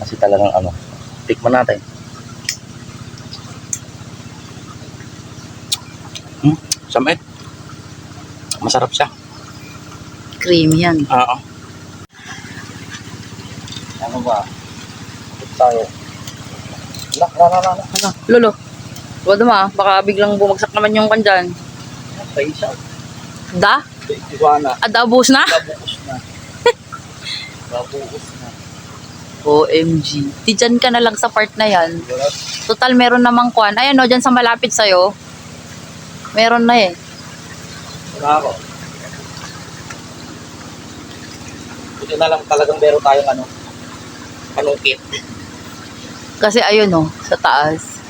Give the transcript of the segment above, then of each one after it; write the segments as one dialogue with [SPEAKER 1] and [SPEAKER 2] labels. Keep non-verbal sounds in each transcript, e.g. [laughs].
[SPEAKER 1] Kasi talagang ano, tikman natin. Hmm, samit. Masarap siya.
[SPEAKER 2] Creamy yan.
[SPEAKER 1] Oo. Ano ba? Ikot tayo. Lak, la, la, la, la.
[SPEAKER 2] Ano? Lolo. Huwag naman ah. Baka biglang bumagsak naman yung kandyan.
[SPEAKER 1] Tayo siya.
[SPEAKER 2] Da?
[SPEAKER 1] Iwana.
[SPEAKER 2] Adabos na?
[SPEAKER 1] Nabuos na. [laughs] Nabuos na.
[SPEAKER 2] OMG. Di dyan ka na lang sa part na yan. Total, meron namang kwan. Ayan o, dyan sa malapit sa'yo. Meron na eh.
[SPEAKER 1] Wala ako. Buti na lang talagang meron tayong ano, panungkit.
[SPEAKER 2] Kasi ayun o, sa taas.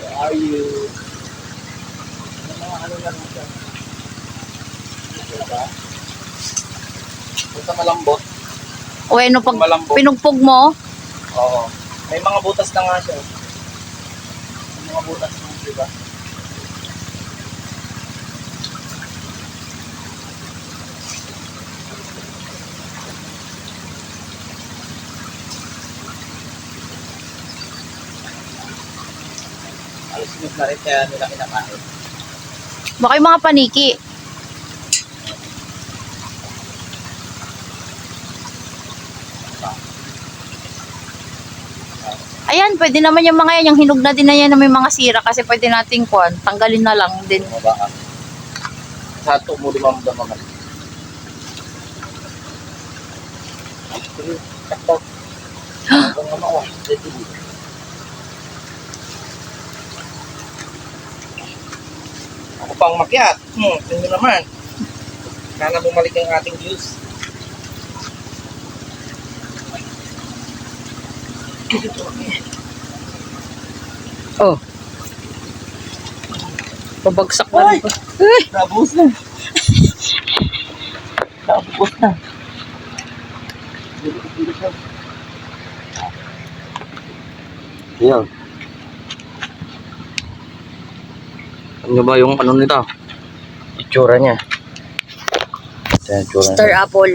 [SPEAKER 1] Where are you? Ano ano lang siya? Ano ba? Punta malambot.
[SPEAKER 2] O ano, pag
[SPEAKER 1] Malambot.
[SPEAKER 2] pinugpog mo,
[SPEAKER 1] Oo. May mga butas na nga siya. May mga butas na, di ba? Alas na rin kaya nila kinakain.
[SPEAKER 2] baka yung mga paniki. Ayan, pwede naman yung mga yan, yung hinog na din na yan na may mga sira kasi pwede nating kwan, tanggalin na lang din.
[SPEAKER 1] Baka. Satu mo limang. Ang ano [gasps] ready. Ako pang makyat. Hmm, tingnan naman. Sana bumalik ang ating views.
[SPEAKER 2] Oh. Pabagsak na rin.
[SPEAKER 1] Ay! Nabus na. Nabus na. Ayan. Ano ba yung ano nito? Itsura niya. Ito yung itsura
[SPEAKER 2] Star
[SPEAKER 1] niya.
[SPEAKER 2] apple.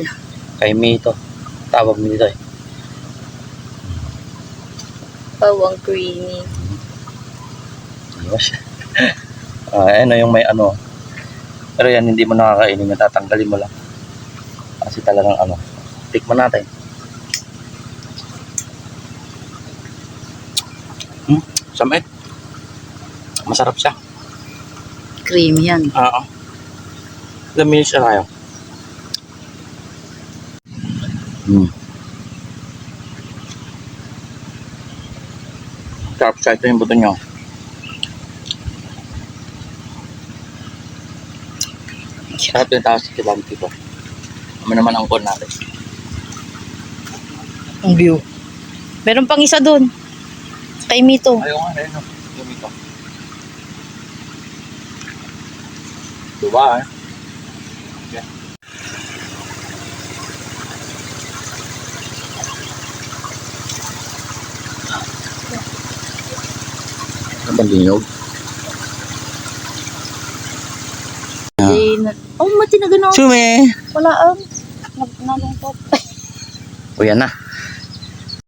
[SPEAKER 1] Kay May ito. Tawag nito eh.
[SPEAKER 2] Pawang creamy.
[SPEAKER 1] Ayos. [laughs] ah, ano yung may ano. Pero yan, hindi mo nakakainin. Yan, tatanggalin mo lang. Kasi talagang ano. Tikman natin. Hmm, samit. Masarap siya.
[SPEAKER 2] Creamy yan.
[SPEAKER 1] Oo. Ilang minutes na tayo? Hmm. Siya. Ito yung buto nyo. Sarap yung taas sa kibang tipo. Kami naman ang kon natin.
[SPEAKER 2] Ang view. Meron pang isa dun. Kay Mito.
[SPEAKER 1] Ayaw nga, ayun. no. Yung ito. Diba eh? Okay. Linyog?
[SPEAKER 2] Eh, na- oh, mati na gano'n.
[SPEAKER 1] Sume!
[SPEAKER 2] Wala ang. Nag nalungkot.
[SPEAKER 1] O yan na.